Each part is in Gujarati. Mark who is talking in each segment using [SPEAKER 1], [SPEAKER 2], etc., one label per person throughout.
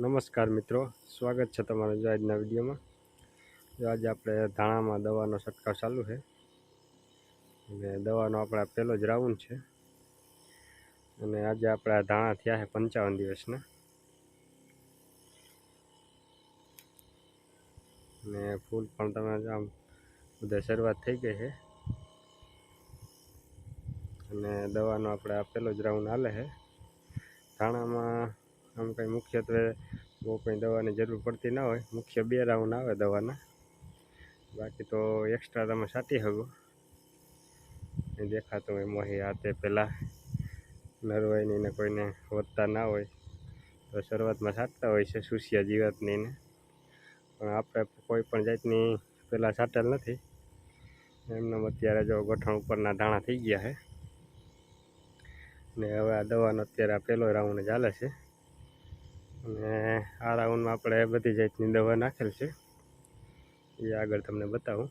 [SPEAKER 1] નમસ્કાર મિત્રો, સ્વાગત છે તમારું જો આજના વિડીયોમાં. જો આજે આપણે ધાણામાં દવાનો છંટકાવ ચાલુ છે. અને દવાનો આપણા પહેલો જ રાઉન્ડ છે. અને આજે આપણા ધાણા થયા છે પંચાવન દિવસના. અને ફૂલ પણ તમે આમ બધા શરૂઆત થઈ ગઈ છે. અને દવાનો આપણે આ પહેલો જ રાઉન્ડ હાલે છે. ધાણામાં આમ કંઈ મુખ્યત્વે બહુ કંઈ દવાની જરૂર પડતી ના હોય. મુખ્ય બે રાઉન્ડ આવે દવાના. બાકી તો એક્સ્ટ્રા તમે છાંટી શકો. દેખાતું હોય મોહી હાથે પહેલાં નરવાઈની ને કોઈને વધતા ના હોય. તો શરૂઆતમાં છાંટતા હોય છે સુસિયા જીવાતની ને. પણ આપણે કોઈ પણ જાતની પહેલાં છાંટેલ નથી. એમને અત્યારે જો ગોઠણ ઉપરના દાણા થઈ ગયા છે. ને હવે આ દવાનો અત્યારે આ પહેલો રાઉન્ડ ચાલે છે. અને આ રાઉન્ડમાં આપણે બધી જાતની દવા નાખેલ છે. એ આગળ તમને બતાવું.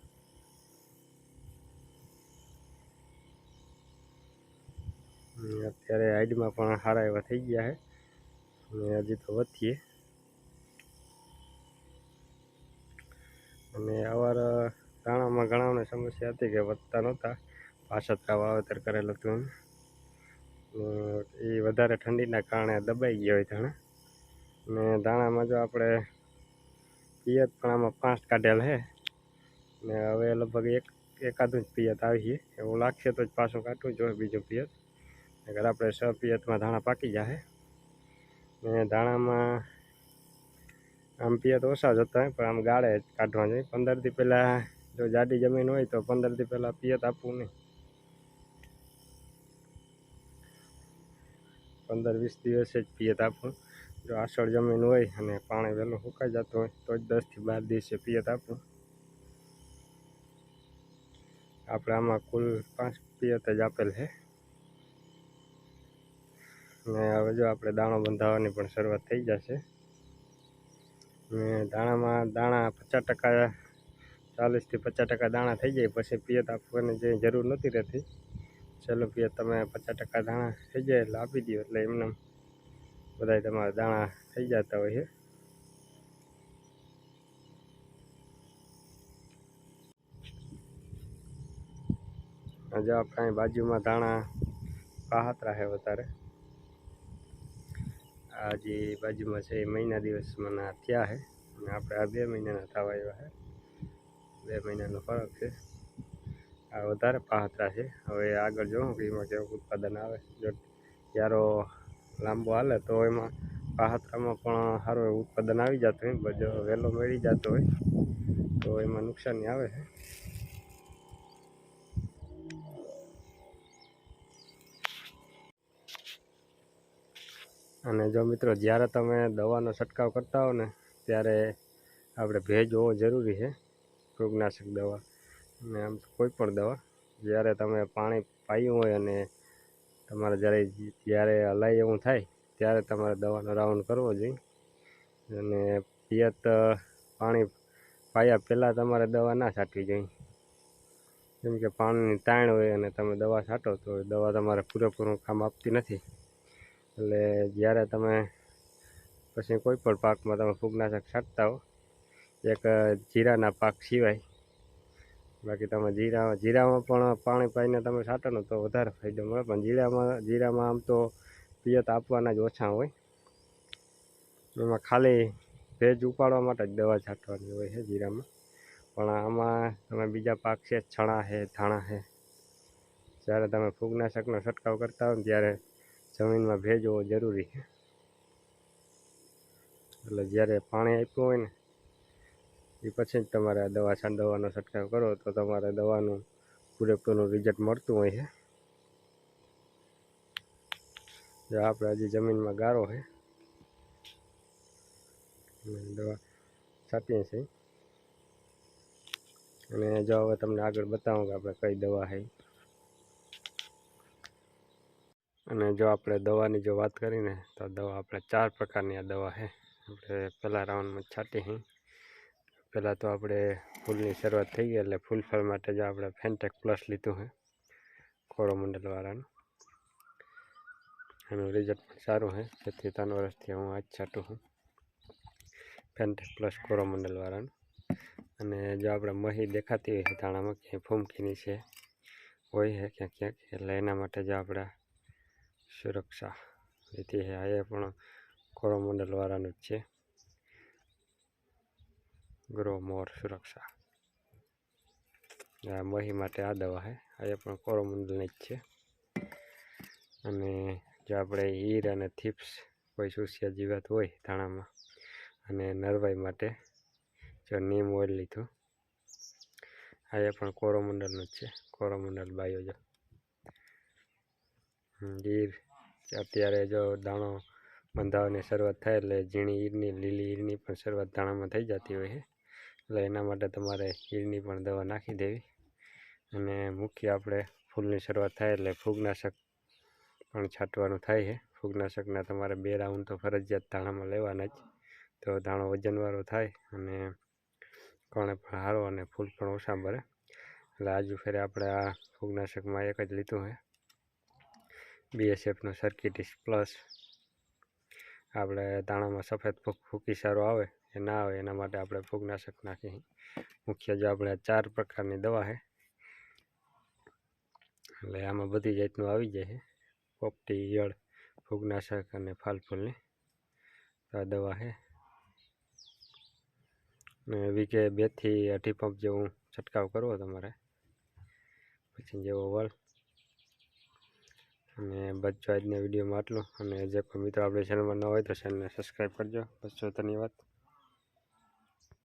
[SPEAKER 1] અત્યારે હાઈડમાં પણ સારા એવા થઈ ગયા છે. અને હજી તો વધીએ. અને અવાર દાણામાં ઘણાને સમસ્યા હતી કે વધતા નહોતા. પાછતરા વાવેતર કરેલું હતું એ વધારે ઠંડીના કારણે દબાઈ ગયા હોય ધાણા. ને દાણામાં જો આપણે પિયત પણ આમાં પાંચ કાઢેલ છે ને હવે લગભગ એક એકાદું જ પિયત આવીએ એવું લાગશે તો જ પાછું કાઢવું જોઈએ બીજું પિયત. અગર આપણે છ પિયતમાં ધાણા પાકી જાય ને દાણામાં આમ પિયત ઓછા જતા હોય પણ આમ ગાળે જ કાઢવા જોઈએ પંદરથી પહેલાં જો જાડી જમીન હોય તો પંદરથી પહેલાં પિયત આપવું નહીં. પંદર વીસ દિવસે જ પિયત આપવું જો આસળ જમીન હોય અને પાણી વહેલું સુકાઈ જતું હોય, તો જ દસથી બાર દિવસે પિયત આપવું આપણે આમાં કુલ પાંચ પિયત જ આપેલ છે. ને હવે જો આપણે દાણો બંધાવવાની પણ શરૂઆત થઈ જશે. ને દાણામાં દાણા પચાસ ટકા ચાલીસથી પચાસ ટકા દાણા થઈ જાય, પછી પિયત આપવાની જે જરૂર નથી રહેતી. છેલ્લું પિયત તમે પચાસ ટકા દાણા થઈ જાય એટલે આપી દો એટલે એમને બધા તમારા દાણા થઈ જતા હોય છે. જો આપણે બાજુમાં દાણા પાહતરા છે વધારે. આ જે બાજુમાં છે એ મહિના દિવસ મને થયા છે. અને આપણે આ બે મહિનાના થવા આવ્યા છે. બે મહિનાનો ફરક છે. આ વધારે પાહતરા છે. હવે આગળ જોઉં કે એમાં કેવું ઉત્પાદન આવે. જો ક્યારો લાંબો હાલે તો એમાં પાહતરામાં પણ સારું એવું ઉત્પાદન આવી જતું હોય જો વહેલો મળી જતો હોય, તો એમાં નુકસાની આવે છે. અને જો મિત્રો, જ્યારે તમે દવાનો છંટકાવ કરતા હો ને, ત્યારે આપણે ભેજ હોવો જરૂરી છે, ફૂગનાશક દવા. અને આમ કોઈ પણ દવા, જ્યારે તમે પાણી પાયું હોય અને તમારે જ્યારે જ્યારે હલાય એવું થાય, ત્યારે તમારે દવાનો રાઉન્ડ કરવો જોઈએ. અને પિયત પાણી પાયા પહેલાં તમારે દવા ના છાંટવી જોઈએ. કેમ કે પાણીની તાણ હોય અને તમે દવા છાંટો તો દવા તમારે પૂરેપૂરું કામ આપતી નથી. એટલે જ્યારે તમે પછી કોઈ પણ પાકમાં તમે ફૂગનાશક છાંટતા હો, એક જીરાના પાક સિવાય બાકી તમે જીરા જીરામાં પણ પાણી પાઈને તમે છાંટો તો વધારે ફાયદો મળે. પણ જીરામાં જીરામાં આમ તો પિયત આપવાના જ ઓછા હોય. એમાં ખાલી ભેજ ઉપાડવા માટે જ દવા છાંટવાની હોય છે જીરામાં. પણ આમાં તમે બીજા પાક છે છણા છે, ધાણા છે, જ્યારે તમે ફૂગનાશકનો છંટકાવ કરતા હો ને ત્યારે જમીનમાં ભેજ હોવો જરૂરી છે. એટલે જ્યારે પાણી આપ્યું હોય ને એ પછી જ તમારે દવા દવાનો છંટકાવ કરો, તો તમારે દવાનું પૂરેપૂરું રિઝલ્ટ મળતું હોય છે. જો આપણે હજી જમીનમાં ગારો છે. દવા છાંટીએ છીએ. અને જો હવે તમને આગળ બતાવું કે આપણે કઈ દવા છે. અને જો આપણે દવાની જો વાત કરીને, તો દવા આપણે ચાર પ્રકારની આ દવા છે. આપણે પહેલાં રાઉન્ડમાં છાંટી છે પહેલાં તો આપણે ફૂલની શરૂઆત થઈ ગઈ એટલે ફૂલ ફળ માટે જો આપણે ફેન્ટેક પ્લસ લીધું છે કોરોમંડલવાળાનું એનું રિઝલ્ટ પણ સારું છે. જેથી ત્રણ વર્ષથી હું આજ છાંટું છું. ફેન્ટેક પ્લસ કોરોમંડલવાળાનું અને જો આપણે મહી દેખાતી હોય છે દાણામાં ક્યાંય ફૂમકીની છે, હોય છે ક્યાંક ક્યાંક, એટલે એના માટે જો આપણે સુરક્ષા લીધી છે. આ એ પણ કોરોમંડલવાળાનું જ છે. ગ્રો મોર સુરક્ષા. આ મહી માટે આ દવા છે આ પણ કોરોમંડલની જ છે. અને જો આપણે ઈર અને થીપ્સ કોઈ સુસિયા જીવાત હોય ધાણામાં અને નરવાઈ માટે જો નીમ ઓઇલ લીધું આ પણ કોરોમંડલનું જ છે. કોરોમંડલ બાયો જો ઈર અત્યારે જો દાણો બંધાવવાની શરૂઆત થાય એટલે ઝીણી ઈરની લીલી ઈરની પણ શરૂઆત દાણામાં થઈ જતી હોય છે એટલે એના માટે તમારે ઈરની પણ દવા નાખી દેવી. અને મુખ્ય આપણે ફૂલની શરૂઆત થાય એટલે ફૂગનાશક પણ છાંટવાનું થાય છે. ફૂગનાશકના તમારે બે રાઉન્ડ તો ફરજિયાત ધાણામાં લેવાના જ. તો ધાણો વજનવાળો થાય અને કણે પણ સારો અને ફૂલ પણ ઓછા ભરે. એટલે આજુ ફેરે આપણે આ ફૂગનાશકમાં એક જ લીધું છે. બીએસએફનું સર્કિટિસ પ્લસ આપણે દાણામાં સફેદ ફૂકી સારો આવે. એ ના આવે એના માટે આપણે ફૂગનાશક નાખીએ. મુખ્ય જો આપણે ચાર પ્રકારની દવા છે, એટલે આમાં બધી જાતનું આવી જાય છે. પોપટી ઈયળ ફૂગનાશક અને ફાલફૂલની આ દવા છે. અને વીકે બેથી અઢી પંપ જેવું છંટકાવ કરવો તમારે. પછી જેવો વળ. અને બચ્ચો આજના વિડીયોમાં આટલું. અને જે કોઈ મિત્રો આપણે ચેનલમાં ન હોય તો ચેનલને સબસ્ક્રાઈબ કરજો. બસ ધન્યવાદ.